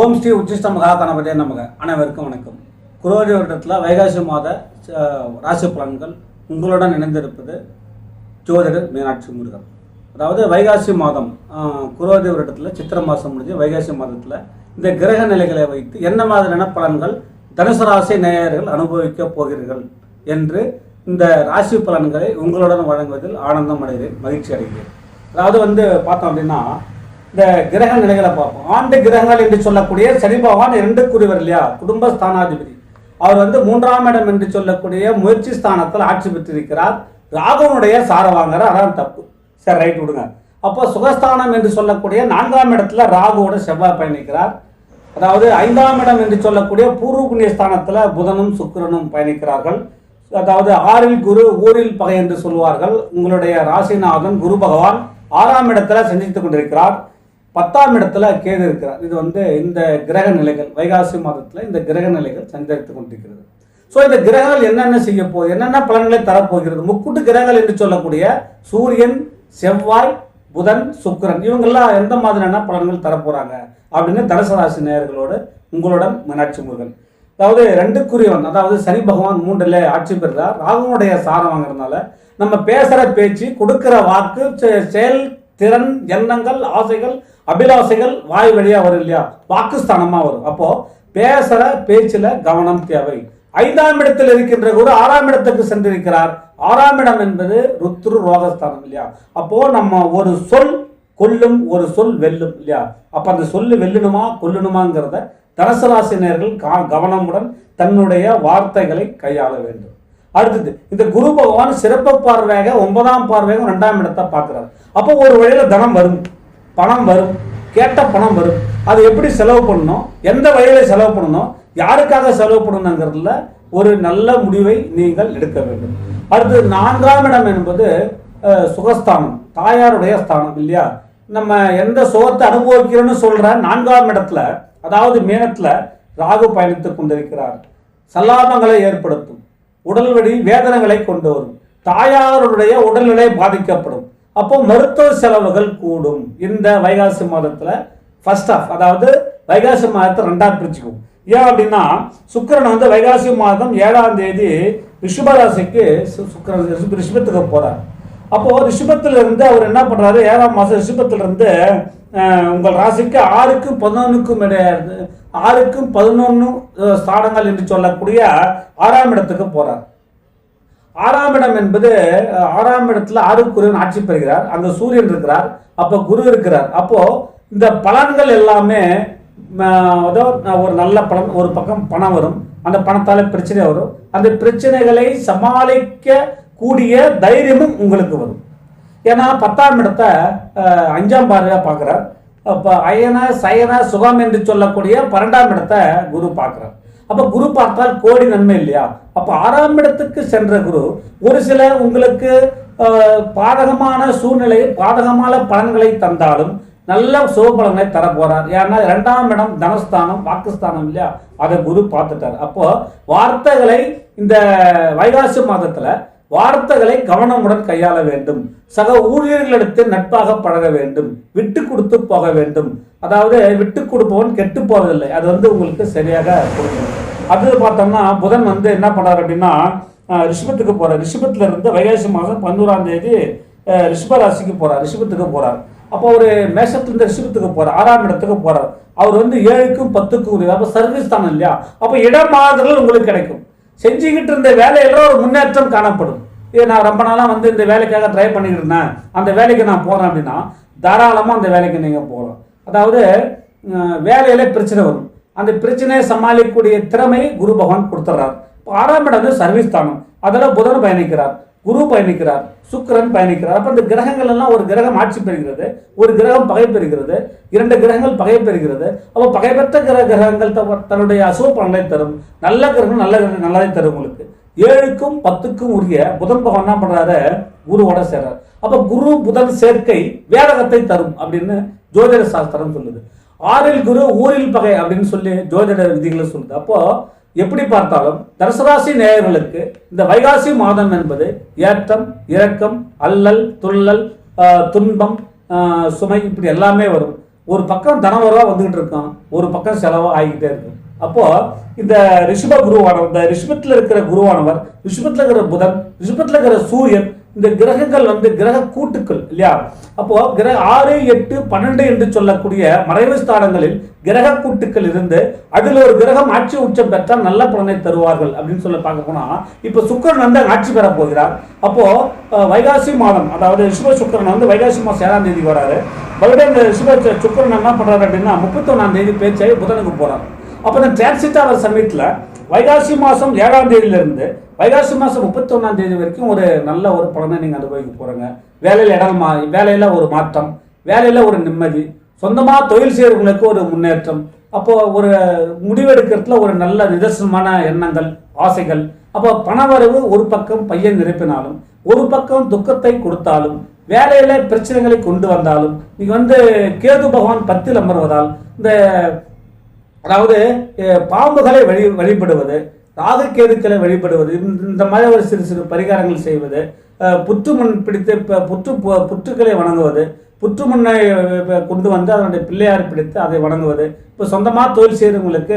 ஓம் ஸ்ரீ உச்சிஷ்ட மகா கணபதியே நமக. அனைவருக்கும் வணக்கம். குரோதி வருடத்தில் வைகாசி மாத ராசி பலன்கள் உங்களுடன் இணைந்திருப்பது ஜோதிடர் மீனாட்சி முருகன். அதாவது வைகாசி மாதம் குரோதி வருடத்தில் சித்திரை மாதம் முடிஞ்சு வைகாசி மாதத்தில் இந்த கிரக நிலைகளை வைத்து என்ன மாதிரியான பலன்கள் தனுசு ராசி நேயர்கள் அனுபவிக்கப் போகிறீர்கள் என்று இந்த ராசி பலன்களை உங்களுடன் வழங்குவதில் ஆனந்தம் அடைகிறேன் மகிழ்ச்சி அடைகிறேன். அதாவது வந்து பார்த்தோம் அப்படின்னா இந்த கிரக நிலைகளை பார்ப்போம். ஆண்டு கிரகங்கள் என்று சொல்லக்கூடிய சனி பகவான் இரண்டு குறிவர் இல்லையா? குடும்ப ஸ்தானாதிபதி. அவர் வந்து மூன்றாம் இடம் என்று சொல்லக்கூடிய முயற்சி ஸ்தானத்தில் ஆட்சி பெற்றிருக்கிறார். ராகுவனுடைய சார வாங்குற அதான் தப்பு. சரி ரைட் விடுங்க. அப்போ சுகஸ்தானம் என்று சொல்லக்கூடிய நான்காம் இடத்துல ராகுவோட செவ்வாய் பயணிக்கிறார். அதாவது ஐந்தாம் இடம் என்று சொல்லக்கூடிய பூர்வ புண்ணிய ஸ்தானத்தில் புதனும் சுக்கிரனும் பயணிக்கிறார்கள். அதாவது ஆறில் குரு ஊரில் பகை என்று சொல்வார்கள் உங்களுடைய ராசிநாதன் குரு பகவான் ஆறாம் இடத்துல சந்தித்துக் கொண்டிருக்கிறார். பத்தாம் இடத்துல கேது இருக்கிறார். இது வந்து இந்த கிரக நிலைகள் வைகாசி மாதத்தில் இந்த கிரக நிலைகள் சஞ்சரித்து கொண்டிருக்கிறது. ஸோ இந்த கிரகங்கள் என்னென்ன செய்ய போகுது? என்னென்ன பலன்களை தரப்போகிறது? முக்கூட்டு கிரகங்கள் என்று சொல்லக்கூடிய சூரியன் செவ்வாய் புதன் சுக்கரன் இவங்கெல்லாம் எந்த மாதிரியான பலன்கள் தரப்போகிறாங்க அப்படின்னு தனுசு நேயர்களோடு உங்களுடன் மீனாட்சி முருகன். அதாவது ரெண்டுக்குரியவன் அதாவது சனி பகவான் மூன்றில் ஆட்சி பெறுறார் ராகுனுடைய சாரம் வாங்குறதுனால நம்ம பேசுகிற பேச்சு கொடுக்கிற வாக்கு செ- செயல் திறன் எண்ணங்கள் ஆசைகள் அபிலாசைகள் வாய் வழியாக வரும் இல்லையா? பாகிஸ்தானமாக வரும். அப்போ பேசுகிற பேச்சில் கவனம் தேவை. ஐந்தாம் இடத்தில் இருக்கின்ற குரு ஆறாம் இடத்துக்கு சென்றிருக்கிறார். ஆறாம் இடம் என்பது ருத்ரு ரோகஸ்தானம் இல்லையா? அப்போ நம்ம ஒரு சொல் கொல்லும் ஒரு சொல் வெல்லும் இல்லையா? அப்ப அந்த சொல்லு வெல்லணுமா கொல்லணுமாங்கிறத தனுசு ராசினியர்கள் கா- கவனமுடன் தன்னுடைய வார்த்தைகளை கையாள வேண்டும். அடுத்தது இந்த குரு பகவான் சிறப்பு பார்வையாக ஒன்பதாம் பார்வையாக ரெண்டாம் இடத்தை பார்க்கிறார். அப்போ ஒரு வழியில தனம் வரும். பணம் வரும். கேட்ட பணம் வரும். அது எப்படி செலவு பண்ணணும்? எந்த வழியில் செலவு பண்ணணும்? யாருக்காக செலவு பண்ணணுங்கிறதுல ஒரு நல்ல முடிவை நீங்கள் எடுக்க வேண்டும். அடுத்து நான்காம் இடம் என்பது சுகஸ்தானம். தாயாருடைய ஸ்தானம் இல்லையா? நம்ம எந்த சுகத்தை அனுபவிக்கிறோன்னு சொல்கிற நான்காம் இடத்துல அதாவது மேனத்தில் ராகு பயணித்துக் கொண்டிருக்கிறார். சல்லாபங்களை ஏற்படுத்தும். உடல் வழி வேதனைகளை கொண்டு வரும். தாயாருடைய உடல்நிலை பாதிக்கப்படும். அப்போ மருத்துவ செலவுகள் கூடும். இந்த வைகாசி மாதத்தில் ஃபர்ஸ்ட் ஆஃப் அதாவது வைகாசி மாதத்தை ரெண்டாக பிரிச்சுக்கும் ஏன் அப்படின்னா சுக்கிரன் வந்து வைகாசி மாதம் ஏழாம் தேதி ரிஷபராசிக்கு சுக்கரன் சுக்கிரன் ரிஷபத்துக்கு போகிறார் அப்போது ரிஷபத்திலிருந்து அவர் என்ன பண்ணுறாரு ஏழாம் மாதம் ரிஷபத்திலிருந்து உங்கள் ராசிக்கு ஆறுக்கும் பதினொன்றுக்கும் இடையாது ஆறுக்கும் பதினொன்று ஸ்தானங்கள் என்று சொல்லக்கூடிய ஆறாம் இடத்துக்கு போகிறார் ஆறாம் இடம் என்பது ஆறாம் இடத்துல ஆறுக்குரியவன் ஆட்சி பெறுகிறார். அந்த சூரியன் இருக்கிறார். அப்போ குரு இருக்கிறார். அப்போது இந்த பலன்கள் எல்லாமே ஏதோ ஒரு நல்ல பலன் ஒரு பக்கம் பணம் வரும். அந்த பணத்தால் பிரச்சனை வரும். அந்த பிரச்சனைகளை சமாளிக்க கூடிய தைரியமும் உங்களுக்கு வரும். ஏன்னா பத்தாம் இடத்தை அஞ்சாம் பார்வையாக பார்க்குறார். அப்போ அயன சயன சுகம் என்று சொல்லக்கூடிய பன்னெண்டாம் இடத்தை குரு பார்க்குறார். அப்போ குரு பார்த்தால் கோடி நன்மை இல்லையா? அப்போ ஆறாம் இடத்துக்கு சென்ற குரு ஒரு சில உங்களுக்கு பாதகமான சூழ்நிலை பாதகமான பலன்களை தந்தாலும் நல்ல சுபபலனை தர போறார் ஏன்னா இரண்டாம் இடம் தனஸ்தானம் வாக்குஸ்தானம் இல்லையா? அதை குரு பார்த்துட்டார். அப்போ வார்த்தைகளை இந்த வைகாசி மாதத்துல வார்த்தைகளை கவனமுடன் கையாள வேண்டும். சக ஊழியர்களிடத்தில் நட்பாக பழக வேண்டும். விட்டு கொடுத்து போக வேண்டும். அதாவது விட்டு கொடுப்பவன் கெட்டு போவதில்லை. அது வந்து உங்களுக்கு சரியாக கொடுக்கணும் அது பார்த்தோம்னா புதன் வந்து என்ன பண்ணார் அப்படின்னா ரிஷபத்துக்கு போகிறார் ரிஷபத்தில் இருந்து வைகாசி மாதம் பதினோராம் தேதி ரிஷபராசிக்கு போகிறார் ரிஷபத்துக்கு போகிறார் அப்போ ஒரு மேஷத்துல ரிஷபத்துக்கு போகிறார் ஆறாம் இடத்துக்கு போகிறார் அவர் வந்து ஏழுக்கும் பத்துக்கும் உரியவர். அப்போ சர்வீஸ் தானே இல்லையா? அப்போ இடம் உங்களுக்கு கிடைக்கும். செஞ்சுக்கிட்டு இருந்த வேலையில ஒரு முன்னேற்றம் காணப்படும். இது நான் ரொம்ப நாளாக வந்து இந்த வேலைக்காக ட்ரை பண்ணிக்கிட்டு இருந்தேன். அந்த வேலைக்கு நான் போகிறேன் அப்படின்னா தாராளமாக அந்த வேலைக்கு நீங்கள் போகலாம். அதாவது அஹ், வேலையில பிரச்சனை வரும். அந்த பிரச்சனையை சமாளிக்கக்கூடிய திறமை குரு பகவான் கொடுத்துட்றார் ஆறாம் இடம் வந்து சர்வீஸ் தானம். அதில் புதன் பயணிக்கிறார் குரு பயணிக்கிறார் சுக்கிரன் பயணிக்கிறார். அப்போ இந்த கிரகங்கள் எல்லாம் ஒரு கிரகம் ஆட்சி பெறுகிறது ஒரு கிரகம் பகை பெறுகிறது இரண்டு கிரகங்கள் பகை பெறுகிறது. அப்போ பகை பெற்ற கிரக கிரகங்கள் த- தன்னுடைய அசுவ பலனை தரும். நல்ல கிரகம் நல்ல கிரகம் நல்லதை தரும் உங்களுக்கு. ஏழுக்கும் பத்துக்கும் உரிய புதன் பகவான் என்ன பண்ணுறாரு குருவோட சேர்றார். அப்போ குரு புதன் சேர்க்கை வேதகத்தை தரும் அப்படின்னு ஜோதிட சாஸ்திரம் சொல்லுது. ஆறில் குரு ஊரில் பகை அப்படின்னு சொல்லி ஜோதிட விதிகளை சொல்லுது. அப்போ எப்படி பார்த்தாலும் தனுசராசி நேயர்களுக்கு இந்த வைகாசி மாதம் என்பது ஏற்றம் இரக்கம் அல்லல் துள்ளல் துன்பம் சுமை இப்படி எல்லாமே வரும். ஒரு பக்கம் தனவரவா வந்துகிட்டு இருக்கும் ஒரு பக்கம் செலவாக ஆகிக்கிட்டே இருக்கும். அப்போ இந்த ரிஷப குருவானவர் இந்த ரிஷபத்தில் இருக்கிற குருவானவர் ரிஷபத்தில் இருக்கிற புதன் ரிஷபத்தில் இருக்கிற சூரியன் இந்த கிரகங்கள் வந்து கிரக கூட்டுக்கள் இல்லையா? அப்போ கிரக ஆறு எட்டு பன்னெண்டு என்று சொல்லக்கூடிய மறைவு ஸ்தானங்களில் கிரக கூட்டுக்கள் இருந்து அதில் ஒரு கிரகம் ஆட்சி உச்சம் பெற்றால் நல்ல பலனை தருவார்கள் அப்படின்னு சொல்ல பார்க்க போனா இப்போ சுக்கிரன் வந்து ஆட்சி பெற போகிறார். அப்போ வைகாசி மாதம் அதாவது ரிஷப சுக்கரன் வந்து வைகாசி மாதம் ஏழாம் தேதி வராரு. மறுபடியும் இந்த ரிஷப சுக்கிரன் என்ன பண்றாரு அப்படின்னா முப்பத்தொன்னாம் தேதி பேச்சாகி புதனுக்கு போறாரு. அப்போ இந்த டிரான்சிட் அவர் சமயத்தில் வைகாசி மாதம் ஏழாம் தேதியிலிருந்து வைகாசி மாதம் முப்பத்தொன்னாம் தேதி வரைக்கும் ஒரு நல்ல ஒரு பலனை நீங்கள் அனுபவிக்க போகிறீங்க வேலையில் இடம் மா வேலையில் ஒரு மாற்றம் வேலையில் ஒரு நிம்மதி சொந்தமாக தொழில் செய்கிறவங்களுக்கு ஒரு முன்னேற்றம் அப்போது ஒரு முடிவெடுக்கிறதுல ஒரு நல்ல நிதர்சனமான எண்ணங்கள் ஆசைகள். அப்போ பணவரவு ஒரு பக்கம் பையன் நிரப்பினாலும் ஒரு பக்கம் துக்கத்தை கொடுத்தாலும் வேலையில் பிரச்சனைகளை கொண்டு வந்தாலும் நீங்கள் வந்து கேது பகவான் பத்தில் அமர்வதால் இந்த அதாவது பாம்புகளை வழி வழிபடுவது ராகுகேதுக்களை வழிபடுவது இந்த- இந்த மாதிரி ஒரு சிறு சிறு பரிகாரங்கள் செய்வது புற்று மண் பிடித்து புற்று புற்றுக்களை வணங்குவது புற்று மண்ணை கொண்டு வந்து அதனுடைய பிள்ளையார் பிடித்து அதை வணங்குவது இப்போ சொந்தமாக தொழில் செய்கிறவங்களுக்கு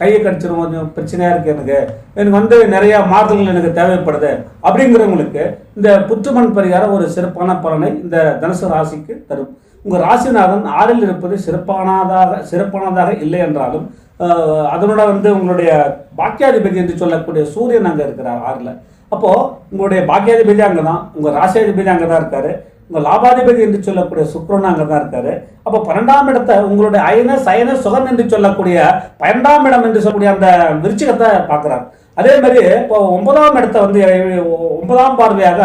கையை கடிச்சிடும் கொஞ்சம் பிரச்சனையாக இருக்குது எனக்கு எனக்கு வந்து நிறையா மாறுதல்கள் எனக்கு தேவைப்படுது அப்படிங்கிறவங்களுக்கு இந்த புற்றுமண் பரிகாரம் ஒரு சிறப்பான பலனை இந்த தனுசு ராசிக்கு தரும். உங்கள் ராசிநாதன் ஆறில் இருப்பது சிறப்பானதாக சிறப்பானதாக இல்லை என்றாலும் அதனோட வந்து உங்களுடைய பாக்கியாதிபதி என்று சொல்லக்கூடிய சூரியன் அங்கே இருக்கிறார் ஆறில். அப்போது உங்களுடைய பாக்கியாதிபதி அங்கே தான் உங்கள் ராசியாதிபதி அங்கே தான் இருக்காரு. உங்கள் லாபாதிபதி என்று சொல்லக்கூடிய சுக்ரன் அங்கே தான் இருக்காரு. அப்போ பன்னெண்டாம் இடத்தை உங்களுடைய அயன சயன சுகன் என்று சொல்லக்கூடிய பன்னெண்டாம் இடம் என்று சொல்லக்கூடிய அந்த விருச்சிகத்தை பார்க்குறார். அதே மாதிரி இப்போ ஒன்பதாம் இடத்தை வந்து ஒன்பதாம் பார்வையாக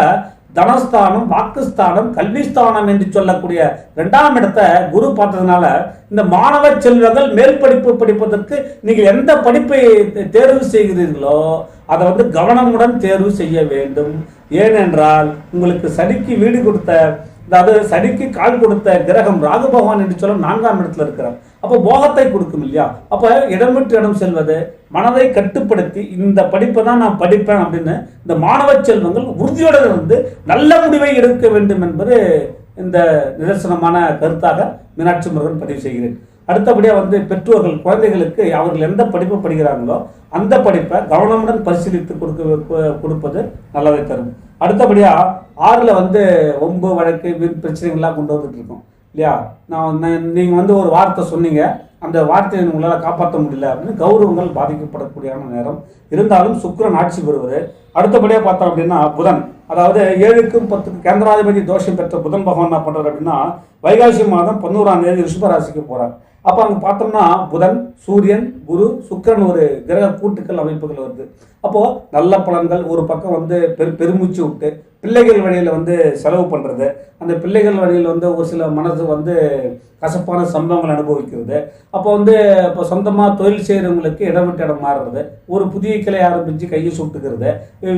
தனஸ்தானம் வாக்குஸ்தானம் கல்விஸ்தானம் என்று சொல்லக்கூடிய இரண்டாம் இடத்தை குரு பார்த்ததுனால இந்த மாணவ செல்வங்கள் மேல் படிப்பு படிப்பதற்கு நீங்கள் எந்த படிப்பை தேர்வு செய்கிறீர்களோ அதை வந்து கவனமுடன் தேர்வு செய்ய வேண்டும். ஏனென்றால் உங்களுக்கு சனிக்கு வீடு கொடுத்த அதாவது சனிக்கு கால் கொடுத்த கிரகம் ராகு பகவான் என்று சொல்ல நான்காம் இடத்துல இருக்கிறார். அப்போ போகத்தை கொடுக்கும் இல்லையா? அப்போ இடம் விட்டு இடம் செல்வது மனதை கட்டுப்படுத்தி இந்த படிப்பை தான் நான் படிப்பேன் அப்படின்னு இந்த மாணவ செல்வங்கள் உறுதியுடன் இருந்து நல்ல முடிவை எடுக்க வேண்டும் என்பது இந்த நிதர்சனமான கருத்தாக மீனாட்சி முருகன் பதிவு செய்கிறேன். அடுத்தபடியாக வந்து பெற்றோர்கள் குழந்தைகளுக்கு அவர்கள் எந்த படிப்பு படிக்கிறாங்களோ அந்த படிப்பை கவனமுடன் பரிசீலித்து கொடுக்க கொடுப்பது நல்லதை தரும். அடுத்தபடியாக ஆறில் வந்து ஒம்பு வழக்கு பிரச்சனைகள்லாம் கொண்டு வந்துட்டு இருக்கோம் இல்லையா? நான் நீங்கள் வந்து ஒரு வார்த்தை சொன்னீங்க. அந்த வார்த்தையை உங்களால் காப்பாற்ற முடியல அப்படின்னு கௌரவங்கள் பாதிக்கப்படக்கூடியான நேரம். இருந்தாலும் சுக்கரன் ஆட்சி பெறுவது. அடுத்தபடியாக பார்த்தோம் அப்படின்னா புதன். அதாவது ஏழுக்கும் பத்துக்கு கேந்திராதிபதி தோஷம் பெற்ற புதன் பகவான் என்ன பண்ணுறாரு அப்படின்னா வைகாசி மாதம் பதினோராம் தேதி ரிஷபராசிக்கு போகிறார் அப்போ அங்கே பார்த்தோம்னா புதன் சூரியன் குரு சுக்கிரன் ஒரு கிரக கூட்டுக்கள் அமைப்புகள் வருது. அப்போது நல்ல பலன்கள் ஒரு பக்கம் வந்து பெரு பெருமூச்சு விட்டு பிள்ளைகள் வழியில் வந்து செலவு பண்ணுறது அந்த பிள்ளைகள் வழியில் வந்து ஒரு சில மனது வந்து கசப்பான சம்பவங்கள் அனுபவிக்கிறது. அப்போ வந்து இப்போ சொந்தமாக தொழில் செய்கிறவங்களுக்கு இடம் விட்டு இடம் மாறுறது. ஒரு புதிய கிளை ஆரம்பித்து கையை சுட்டுக்கிறது.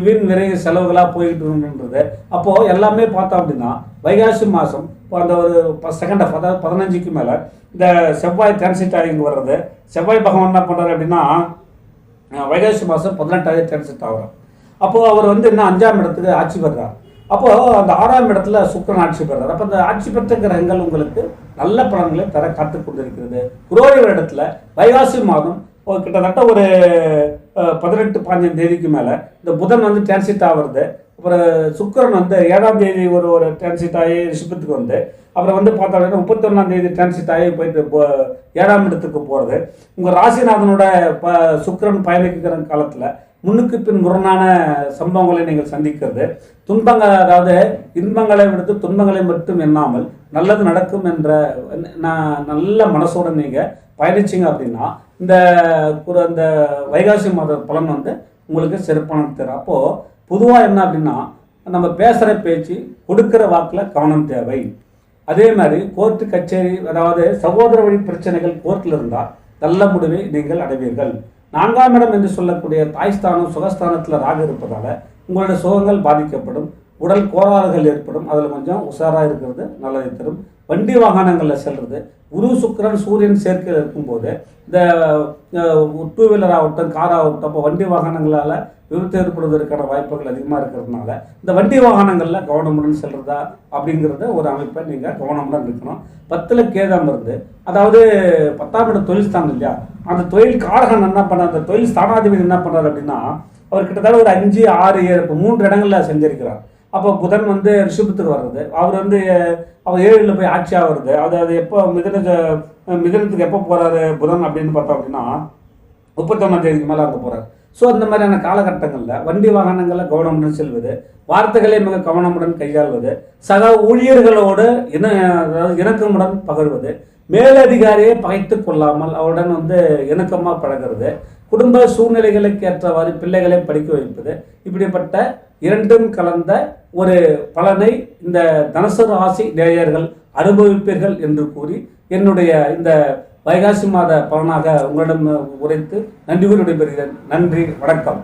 வீண் விரைவு செலவுகளாக போயிட்டுன்றது அப்போது எல்லாமே பார்த்தோம் அப்படின்னா வைகாசி மாதம் இப்போ அந்த ஒரு செகண்ட் ஆஃப் அதாவது பதினஞ்சுக்கு மேலே இந்த செவ்வாய் டிரான்சிட் ஆகிங்க வர்றது. செவ்வாய் பகவான் என்ன பண்ணுறாரு அப்படின்னா வைகாசி மாதம் பதினெட்டாவது டிரான்சிட் ஆகிறார் அப்போது அவர் வந்து இன்னும் அஞ்சாம் இடத்துக்கு ஆட்சி பெறுறார். அப்போது அந்த ஆறாம் இடத்துல சுக்கிரன் ஆட்சி பெறுறார். அப்போ அந்த ஆட்சி பெற்ற கிரகங்கள் உங்களுக்கு நல்ல பலன்களை தர காத்து கொண்டிருக்கிறது. குரோரி இடத்துல வைகாசி மாதம் கிட்டத்தட்ட ஒரு பதினெட்டு பாஞ்சாம் தேதிக்கு மேலே இந்த புதன் வந்து டிரான்சிட் ஆகிறது அப்புறம் சுக்கரன் வந்து ஏழாம் தேதி ஒரு ஒரு டிரான்சிட் ஆகி ரிஷபத்துக்கு வந்து அப்புறம் வந்து பார்த்தா முப்பத்தொன்னாம் தேதி டிரான்சிட் ஆகி போயிட்டு போ- ஏழாம் இடத்துக்கு போகிறது உங்கள் ராசிநாதனோட ப சுக்கிரன் பயணிக்கிற காலத்தில் முன்னுக்கு பின் முரணான சம்பவங்களை நீங்கள் சந்திக்கிறது. துன்பங்கள் அதாவது இன்பங்களை விடுத்து துன்பங்களை மட்டும் எண்ணாமல் நல்லது நடக்கும் என்ற நான் நல்ல மனசோட நீங்கள் பயணிச்சிங்க அப்படின்னா இந்த அந்த வைகாசி மாத பலன் வந்து உங்களுக்கு சிறப்பான தரும் அப்போது பொதுவாக என்ன அப்படின்னா நம்ம பேசுகிற பேச்சு கொடுக்குற வாக்கில் கவனம் தேவை. அதே மாதிரி கோர்ட்டு கச்சேரி அதாவது சகோதர வழி பிரச்சனைகள் கோர்ட்டில் இருந்தால் நல்ல முடிவை நீங்கள் அடைவீர்கள். நான்காம் இடம் என்று சொல்லக்கூடிய தாய்ஸ்தானம் சுகஸ்தானத்தில் ராக இருப்பதால் உங்களுடைய சுகங்கள் பாதிக்கப்படும். உடல் கோளாறுகள் ஏற்படும். அதில் கொஞ்சம் உஷாராக இருக்கிறது நல்லதை தரும். வண்டி வாகனங்களில் செல்வது குரு சுக்கிரன் சூரியன் சேர்க்கையில் இருக்கும்போது இந்த டூ வீலர் ஆகட்டும் கார் ஆகட்டும் அப்போ வண்டி வாகனங்களால் விபத்து ஏற்படுவதற்கான வாய்ப்புகள் அதிகமாக இருக்கிறதுனால இந்த வண்டி வாகனங்களில் கவனமுடன் செல்கிறதா அப்படிங்கிறத ஒரு அமைப்பை நீங்கள் கவனமுடன் இருக்கணும். பத்தில் கேதாம் இருந்து அதாவது பத்தாம் இடம் தொழில் ஸ்தானம் இல்லையா? அந்த தொழில் காரகன் என்ன பண்ணார்? அந்த தொழில் ஸ்தானாதிபதி என்ன பண்ணார் அப்படின்னா அவர் கிட்டத்தட்ட ஒரு அஞ்சு ஆறு ஏழு இப்போ மூன்று இடங்களில் செஞ்சிருக்கிறார். அப்போ புதன் வந்து ரிஷபத்துக்கு வர்றது. அவர் வந்து அவர் ஏழில் போய் ஆட்சியாக வருது அது அது எப்போ மிதன மிதனத்துக்கு எப்போ போகிறாரு புதன் அப்படின்னு பார்த்தோம் அப்படின்னா முப்பத்தொன்னாம் தேதிக்கு மேலே அங்கே போகிறார் ஸோ அந்த மாதிரியான காலகட்டங்களில் வண்டி வாகனங்களில் கவனமுடன் செல்வது வார்த்தைகளை மிக கவனமுடன் கையாள்வது சக ஊழியர்களோடு இன அதாவது இணக்கமுடன் பகர்வது மேலதிகாரியை பகைத்து கொள்ளாமல் அவருடன் வந்து இணக்கமாக பழகிறது குடும்ப சூழ்நிலைகளுக்கு ஏற்றவாறு பிள்ளைகளை படிக்க வைப்பது இப்படிப்பட்ட இரண்டும் கலந்த ஒரு பலனை இந்த தனுசு ராசி நேயர்கள் அனுபவிப்பீர்கள் என்று கூறி என்னுடைய இந்த வைகாசி மாத பலனாக உங்களிடம் உரைத்து நன்றி கூறி விடைபெறுகிறேன். நன்றி வணக்கம்.